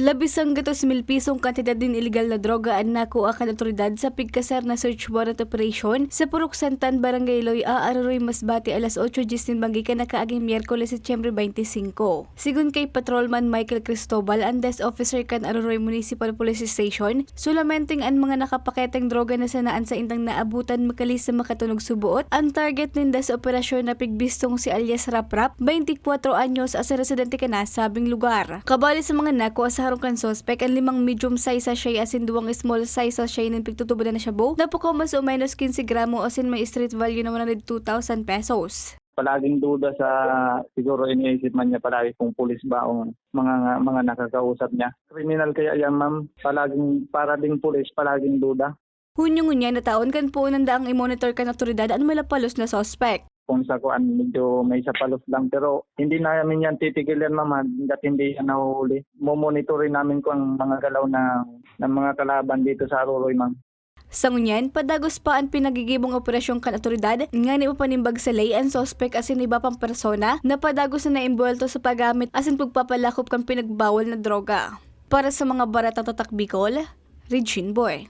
Labis ang gatos mil pisong kantidad din illegal na droga ang nakuha kan otoridad sa pigkasar na search warrant operation sa Purok Santan, Barangay Loy, Aaroy, Masbate, alas 8 Gistin Banggikan na kaaging Miyerkules, Setyembre 25. Sigun kay Patrolman Michael Cristobal, ang desk officer kan Aaroy Municipal Police Station, sulamenting ang mga nakapaketeng droga na sanaan sa indang naabutan makalis sa makatunog subuot, ang target ninda sa operasyon na pigbistong si alias Raprap, 24 anyos as residente ka na sabing lugar. Kabali sa mga nakuha sa harong kan sospek, ang limang medium size sachet asin duwang small size sachet ng pigtutubo na siya bo, napukaw mas o minus 15 gramo asin may street value na 102,000 pesos. palaging duda sa siguro iniisip man niya palagi kung pulis ba o mga mga nakakausap niya. Kriminal kaya yan ma'am, palaging para ding pulis, palaging duda. Hunyo ngunya na taon kan po nanda ang i-monitor kan otoridad ang malapalos na sospek. Kung sa kuan medyo may sapalos lang pero hindi namin yan titigilan ma'am hanggat hindi yan nahuli. Momonitorin namin kung ang mga galaw ng, ng mga kalaban dito sa Aruroy ma'am. Sa ngunyan, padagos pa ang pinagigibong operasyon kan otoridad nga ni upanimbag sa lay ang sospek asin iba pang persona na padagos na naimbulto sa paggamit asin pagpapalakop kan pinagbawal na droga. Para sa mga baratang tatak Bicol, Regine Boy.